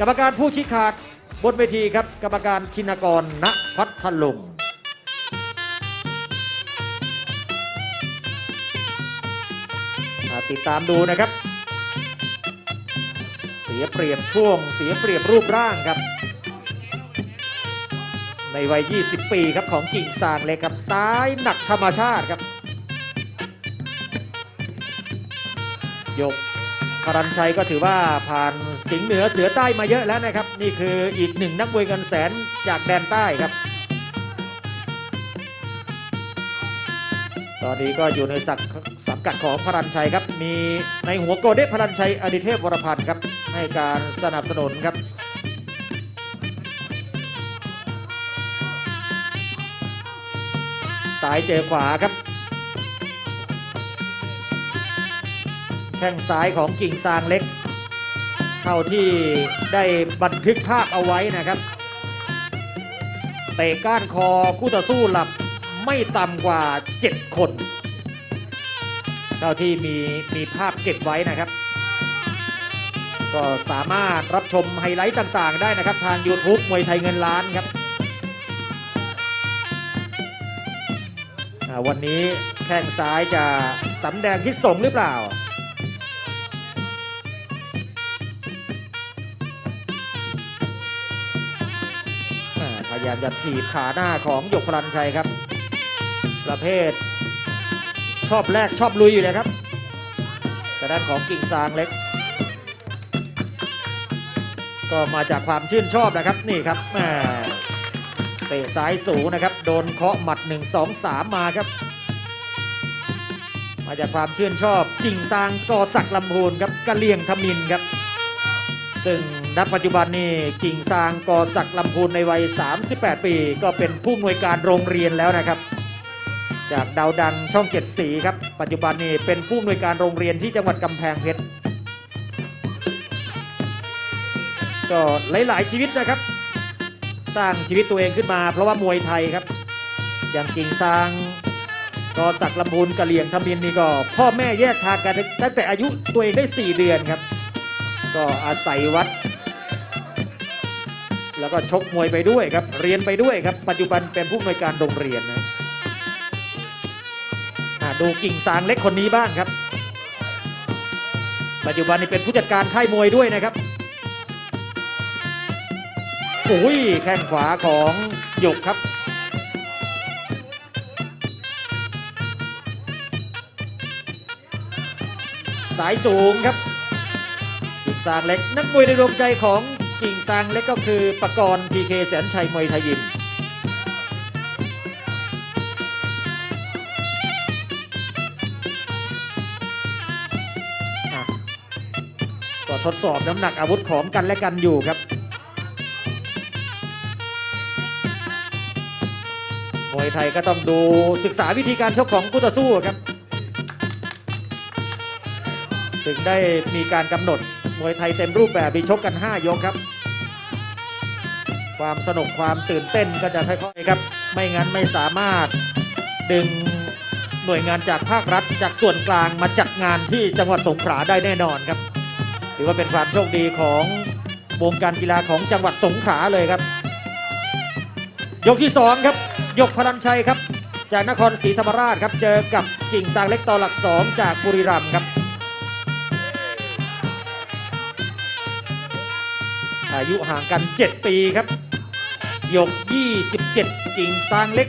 กรรมการผู้ชี้ขาดบนเวทีครับ กรรมการธินกรณพัทลุงอ่าติดตามดูนะครับ เสียเปรียบช่วง เสียเปรียบรูปร่างครับ ในวัย 20 ปีครับของกิ่งซางเล็กครับซ้ายหนักธรรมชาติครับ ยกคารันชัยก็ถือว่าผ่าน สิงห์เหนือเสือใต้มาเยอะแล้วนะครับ นี่คืออีกหนึ่งนักมวยเงินแสนจากแดนใต้ครับ ตอนนี้ก็อยู่ในสังสังกัดของพรันชัยครับ มีในหัวโกเด้พรันชัยอดิเทพวรพันธ์ครับให้การสนับสนุนครับซ้ายเจอขวาครับ แข้งซ้ายของกิ่งซางเล็ก ท่าที่ได้บันทึกภาพเอาไว้นะครับเตะก้านคอคู่ต่อสู้หลับไม่ต่ำกว่า 7 คน เท่าที่มีมีภาพเก็บไว้นะครับ ก็สามารถรับชมไฮไลท์ต่างๆ ได้นะครับ ทาง YouTube มวยไทยเงินล้านครับ วันนี้แข้งซ้ายจะสำแดงทิศสงหรือเปล่า พยายามจะถีบขาหน้าของหยกพลันชัยครับ ประเภท ชอบแรกชอบลุยอยู่เลยครับแต่ด้านของกิ่งซางเล็ก ก็มาจากความชื่นชอบนะครับนี่ครับแม่เตะซ้ายสูงนะครับ โดนเคาะหมัด 1 2 3 มาครับ มาจากความชื่นชอบกิ่งซางกอศักดิ์ลำพูนครับกะเลียงทมินครับ ซึ่งณปัจจุบันนี้กิ่งซางกอศักด์ลำพูนในวัย 38 ปี ก็เป็นผู้อำนวยการโรงเรียนแล้วนะครับ จากดาวดังช่องเจ็ดสีครับ ปัจจุบันนี้เป็นผู้อำนวยการโรงเรียนที่จังหวัดกำแพงเพชรก็หลาย ๆ ชีวิตนะครับ สร้างชีวิตตัวเองขึ้นมา เพราะว่ามวยไทยครับ อย่างกิ่งซางกอศักด์ลำพูนกะเหลี่ยงทมินนี่ก็ พ่อแม่แยกทางกันตั้งแต่อายุตัวเองได้ 4 เดือนครับ ก็อาศัยวัด แล้วก็ชกมวยไปด้วยครับ เรียนไปด้วยครับ ปัจจุบันเป็นผู้อำนวยการโรงเรียนนะดูกิ่งสางเล็กคนนี้บ้างครับ ปัจจุบันนี้เป็นผู้จัดการค่ายมวยด้วยนะครับโอ้ยแข้งขวาของหยกครับสายสูงครับ ซางเล็ก นักมวยในดวงใจของกิ่งซางเล็กก็คือปกรณ์พีเคแสนชัยมวยไทยยิมก็ทดสอบน้ำหนักอาวุธของกันและกันอยู่ครับ มวยไทยก็ต้องดูศึกษาวิธีการชกของคู่ต่อสู้ครับ ถึงได้มีการกำหนดมวยไทยเต็มรูปแบบมีชกกัน 5 ยกครับ ความสนุกความตื่นเต้นก็จะค่อยๆครับ ไม่งั้นไม่สามารถดึงหน่วยงานจากภาครัฐจากส่วนกลางมาจัดงานที่จังหวัดสงขลาได้แน่นอนครับถือว่าเป็นความโชคดีของวงการกีฬาของจังหวัดสงขลาเลยครับ ยกที่สองครับ ยกพลันชัยครับ จากนครศรีธรรมราชครับ เจอกับกิ่งซางเล็กต่อหลักสองจากบุรีรัมย์ครับ อายุห่างกัน 7 ปีครับยก 27 กิ่งซางเล็ก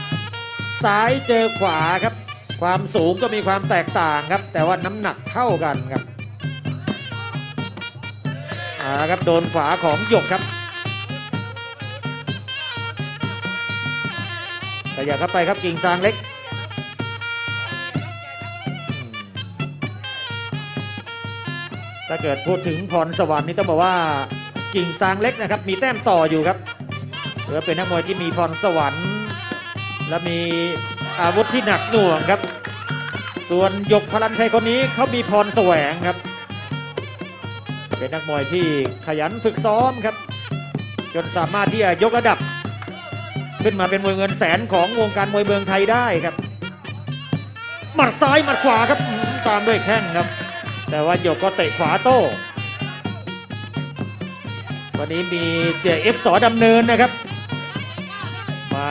20 ซ้ายเจอขวาครับ ความสูงก็มีความแตกต่างครับ แต่ว่าน้ำหนักเท่ากันครับอ่าครับโดนขวาของหยกครับขยับเข้าไปครับกิ่งซางเล็ก ถ้าเกิดพูดถึงพรสวรรค์นี่ต้องบอกว่ากิ่งซางเล็กนะครับ มีแต้มต่ออยู่ครับถือว่าเป็นนักมวยที่มีพรสวรรค์ และมีอาวุธที่หนักหน่วงครับ ส่วนยกพลันชัยคนนี้เขามีพรแสวงครับ เป็นนักมวยที่ขยันฝึกซ้อมครับ จนสามารถที่จะยกระดับ ขึ้นมาเป็นมวยเงินแสนของวงการมวยเมืองไทยได้ครับหมัดซ้ายหมัดขวาครับตามด้วยแข้งครับ แต่ว่าหยกก็เตะขวาโต้ วันนี้มีเสียเอ็กซ์สอดำเนินนะครับ มา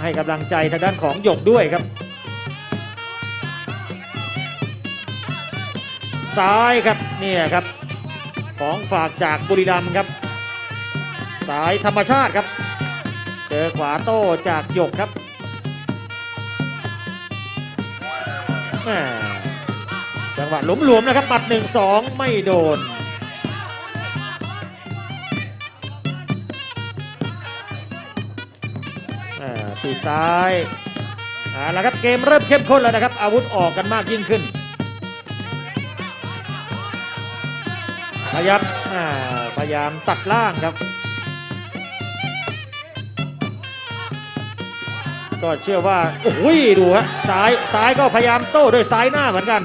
ให้กำลังใจทางด้านของหยกด้วยครับ ซ้ายครับเนี่ยครับ ของฝากจากบุรีรัมย์ครับ สายธรรมชาติครับ เจอขวาโต้จากหยกครับแหม จังหวะหลวมๆนะครับหมัดหนึ่งสองไม่โดน ตีซ้ายเอาละครับเกมเริ่มเข้มข้นแล้วนะครับ อาวุธออกกันมากยิ่งขึ้น พยายามพยายามตัดล่างครับ ก็เชื่อว่า โอ้ยดูฮะซ้ายซ้ายก็พยายามโต้ด้วยซ้ายหน้าเหมือนกัน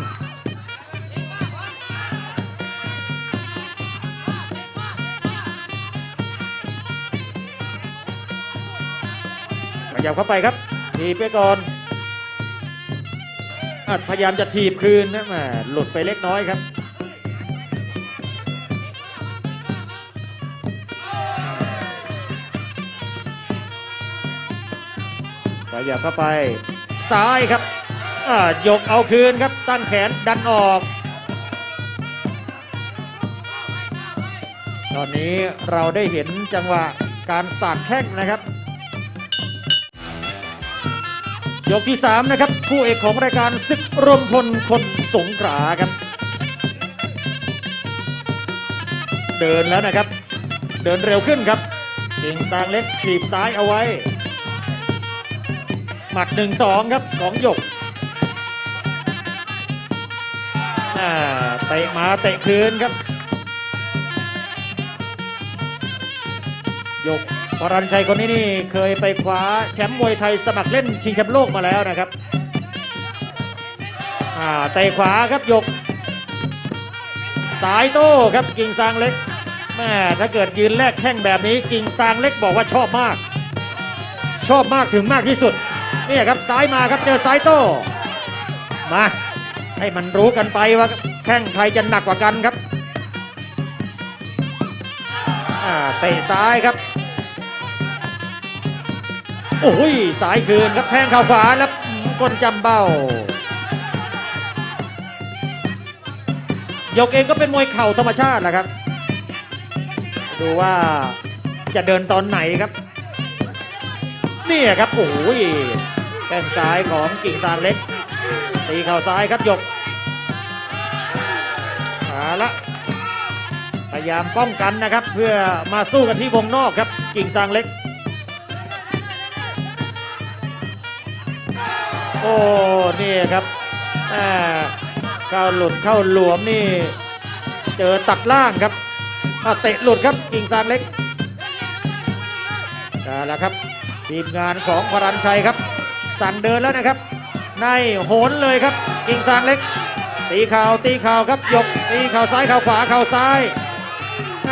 ยับเข้าไปครับทีบไปก่อนอะพยายามจะถีบคืนนะแหมหลุดไปเล็กน้อยครับ ขยับเข้าไป ซ้ายครับอ่ายกเอาคืนครับ ตั้งแขนดันออก ตอนนี้เราได้เห็นจังหวะการสาดแข้งนะครับ ยกที่ 3 นะครับ คู่เอกของรายการศึกรวมพลคนสงขลาครับ เดินแล้วนะครับ เดินเร็วขึ้นครับเก่งซางเล็กถีบซ้ายเอาไว้ หมัด 1-2 ครับของหยกอ่าเตะมาเตะคืนครับ ยก วรัญชัยคนนี้นี่เคยไปคว้าแชมป์มวยไทยสมัครเล่นชิงแชมป์โลกมาแล้วนะครับอาเตะขวาครับยก สายโต้ครับกิ่งซางเล็กแม่ถ้าเกิดยืนแลกแข้งแบบนี้กิ่งซางเล็กบอกว่าชอบมาก ชอบมากถึงมากที่สุดนี่ครับซ้ายมาครับเจอซ้ายโต้มาให้มันรู้กันไปว่าแข้งใครจะหนักกว่ากันครับอาเตะซ้ายครับ โอ้ยสายคืนครับแทงเข่าขวาแล้วก้นจำเบ้ายกเองก็เป็นมวยเข่าธรรมชาติแหละครับ ดูว่าจะเดินตอนไหนครับนี่ครับโอ้ยแข้งซ้ายของกิ่งซางเล็ก ตีเข่าซ้ายครับยกเอาละพยายามป้องกันนะครับ เพื่อมาสู้กันที่วงนอกครับกิ่งซางเล็ก โอ้นี่ครับอ่าเข้าหลุดเข้าหลวมนี่ เจอตัดล่างครับเตะหลุดครับกิ่งซางเล็กเอาละครับทีมงานของพรัญชัยครับ สั่งเดินแล้วนะครับ ในโหนเลยครับ กิ่งซางเล็ก ตีเข่าวตีเข่าวครับยกตีเข่าวซ้ายเข่าวขวาเข่าวซ้ายแหม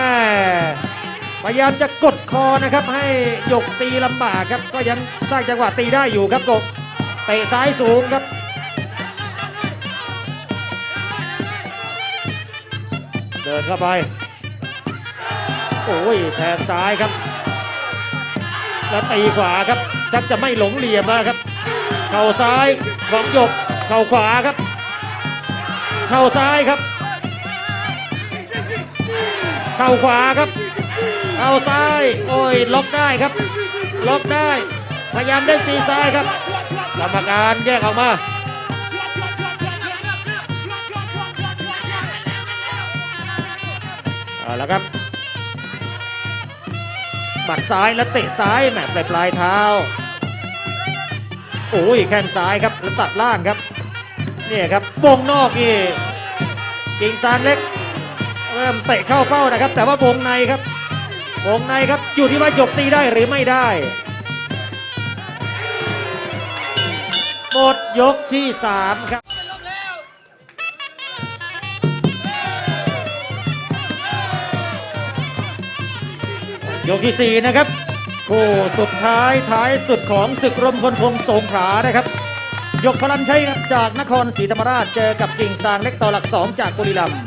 พยายามจะกดคอนะครับให้ยกตีลำบากครับ ก็ยังสร้างจังหวะตีได้อยู่ครับกบ ตะซ้ายสูงครับเดินเข้าไป โอ้ยแทงซ้ายครับ แล้วตีขวาครับ ชักจะไม่หลงเหลี่ยมแล้วครับ เข่าซ้ายของหยก เข่าขวาครับ เข่าซ้ายครับ เข่าขวาครับ เข่าซ้าย โอ้ยล็อกได้ครับ ล็อกได้ พยายามได้ตีซ้ายครับ กรรมการแยกออกมาเอาละครับบัดซ้ายแล้วเตะซ้ายแหมปลายปลายเท้าโอ้ยแข้งซ้ายครับแล้วตัดล่างครับเนี่ยครับวงนอกนี่กิ่งซางเล็ก เริ่มเตะเข้าเป้านะครับ แต่ว่าวงในครับวงในครับอยู่ที่ว่าหยกตีได้หรือไม่ได้ ยกที่ 3 ครับยกที่ 4 นะครับคู่สุดท้ายท้ายสุดของศึกรมพลพงสงขลานะครับ ยกพลันชัยครับจากนครศรีธรรมราชเจอกับกิ่งซางเล็กต่อหลัก 2 จากบุรีรัมย์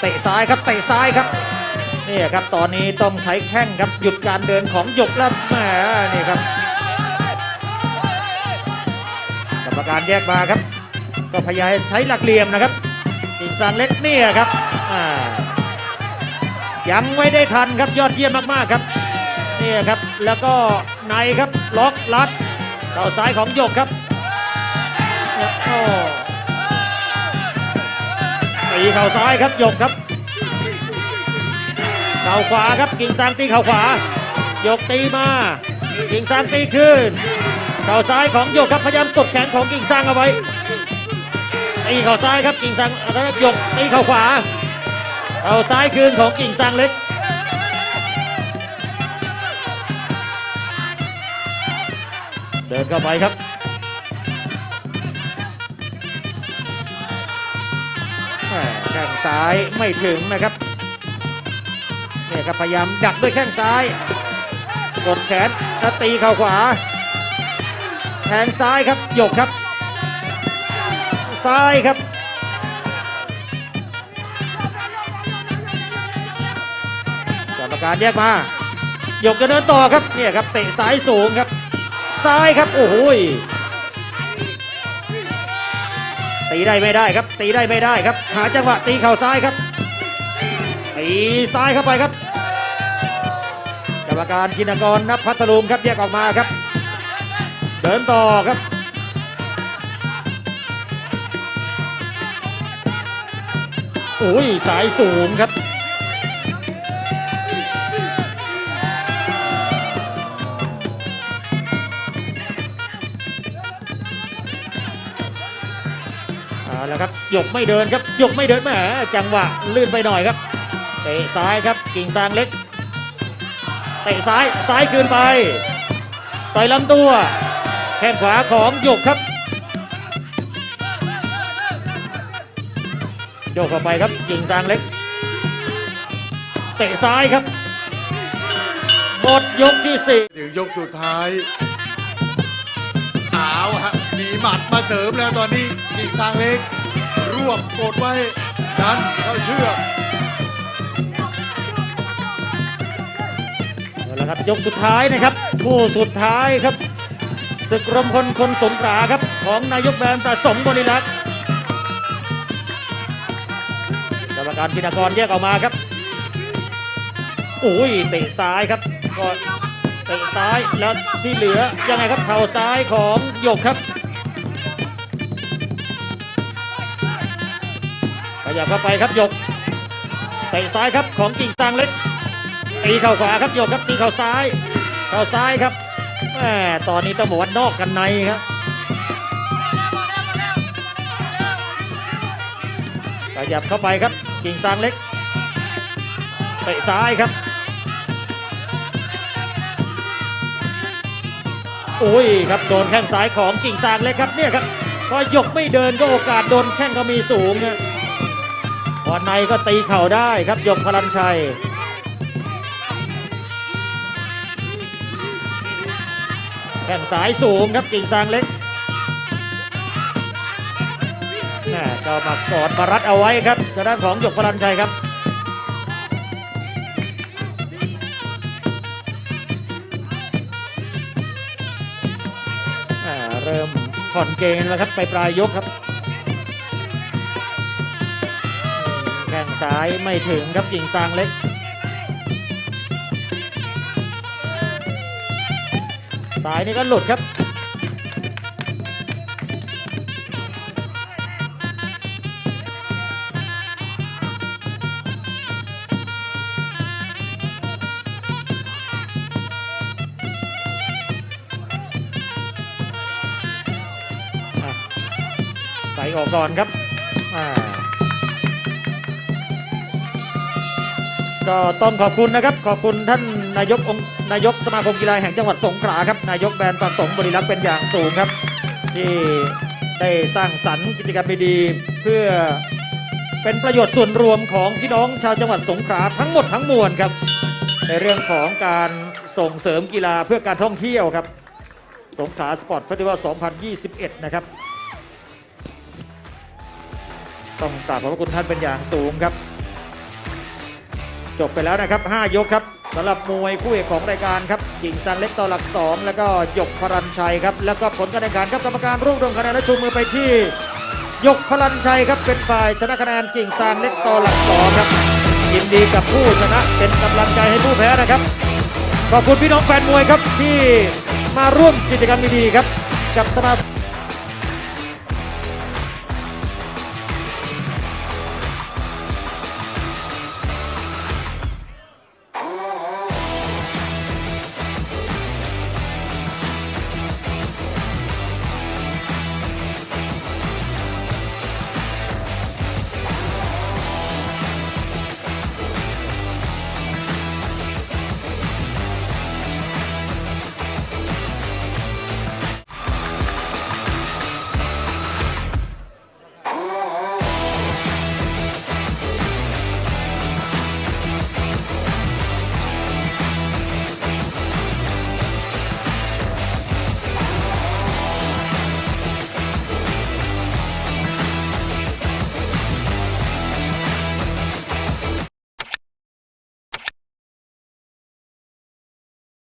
เตะซ้ายครับเตะซ้ายครับนี่ครับตอนนี้ต้องใช้แข้งครับหยุดการเดินของหยกแล้วแหมนี่ครับ การแยกมาครับ ก็พยายามใช้หลักเหลี่ยมนะครับกิ่งซางเล็กเนี่ยครับยังไม่ได้ทันครับยอดเยี่ยมมากๆครับนี่ครับแล้วก็ในครับล็อกลัดเข่าซ้ายของหยกครับตีเข่าซ้ายครับหยกครับเข่าขวาครับกิ่งซางตีเข่าขวาโยกตีมากิ่งซางตีขึ้น เข่าซ้ายของยกครับพยายามกดแขนของกิ่งซางเอาไว้ตีเข่าซ้ายครับกิ่งซางแล้วก็ยกตีเข่าขวาเข่าซ้ายคืนของกิ่งซางเล็กเดินเข้าไปครับแข้งซ้ายไม่ถึงนะครับเนี่ยครับพยายามดักด้วยแข้งซ้าย กดแขนแล้วตีเข่าขวา ทงซ้ายครับหยกครับ ซ้ายครับ กรรมการแยกมาหยกจะเดินต่อครับเนี่ยครับเตะซ้ายสูงครับ ซ้ายครับโอ้โหตีได้ไม่ได้ครับ ตีได้ไม่ได้ครับ หาจังหวะตีเข่าซ้ายครับตีซ้ายเข้าไปครับ กรรมการกินกรนับพัทลุงครับแยกออกมาครับ เดินต่อครับอุ้ยสายสูงครับ เอาละครับหยกไม่เดินครับหยกไม่เดินแหมจังหวะลื่นไปหน่อยครับ เตะซ้ายครับกิ่งซางเล็ก เตะซ้ายซ้ายคืนไปต่อยลำตัว แข้งขวาของหยกครับโยกเข้าไปครับกิ่งซางเล็ก เตะซ้ายครับหมดยกที่สี่ถึงยกสุดท้ายเอาฮะมีหมัดมาเสริมแล้วตอนนี้กิ่งซางเล็ก รวบกดไว้ดันเข้าเชือกเอาละครับยกสุดท้ายนะครับคู่สุดท้ายครับ ศึกรมพลคนสงขลาครับ ของนายกแบนประสงค์บริลักษ์กรรมการพินากรแยกออกมาครับอุ้ยเตะซ้ายครับก็เตะซ้ายแล้วที่เหลือยังไงครับเข่าซ้ายของหยกครับขยับเข้าไปครับหยกเตะซ้ายครับของกิ่งซางเล็กตีเข่าขวาครับโยกครับตีเข่าซ้ายเข่าซ้ายครับ แหมตอนนี้ต้องบอกว่านอกกันในครับขยับเข้าไปครับ กิ่งซางเล็กเตะซ้ายครับอุ้ยครับโดนแข้งซ้ายของกิ่งซางเล็กครับเนี่ยครับพอยกไม่เดินก็โอกาสโดนแข้งก็มีสูงนะพอในก็ตีเข่าได้ครับยกพลันชัย ข้งสายสูงครับกิ่งซางเล็กแม่ก็มากอดมารัดเอาไว้ครับทางด้านของหยกพลันชัยครับอ่เริ่มผ่อนเกมแล้วครับไปปลายยกครับแข้งซ้ายไม่ถึงครับกิ่งซางเล็ก สายนี่ก็หลุดครับอะไก่ออกก่อนครับ ก็ต้องขอบคุณนะครับ ขอบคุณท่านนายกองค์ นายกสมาคมกีฬาแห่งจังหวัดสงขลาครับนายกแบรนด์ประสงค์บริรักษ์เป็นอย่างสูงครับ ที่ได้สร้างสรรค์กิจกรรมดีๆเพื่อเป็นประโยชน์ส่วนรวมของพี่น้องชาวจังหวัดสงขลาทั้งหมดทั้งมวลครับ ในเรื่องของการส่งเสริมกีฬาเพื่อการท่องเที่ยวครับ สงขลาสปอร์ตเฟสติวัล 2021 นะครับ ต้องกราบขอบพระคุณท่านเป็นอย่างสูงครับ จบไปแล้วนะครับ 5 ยกครับสำหรับมวยคู่เอกของรายการครับกิ่งซางเล็กต่อหลัก 2 แล้วก็หยกพรัญชัยครับ แล้วก็ผลการแข่งขันครับกรรมการรวบรวมคะแนนและชูมือไปที่หยกพรัญชัยครับเป็นฝ่ายชนะคะแนนกิ่งซางเล็กต่อหลัก2ครับยินดีกับผู้ชนะเป็นกำลังใจให้ผู้แพ้นะครับ ขอบคุณพี่น้องแฟนมวยครับที่มาร่วมกิจกรรมดีๆครับ กับสมา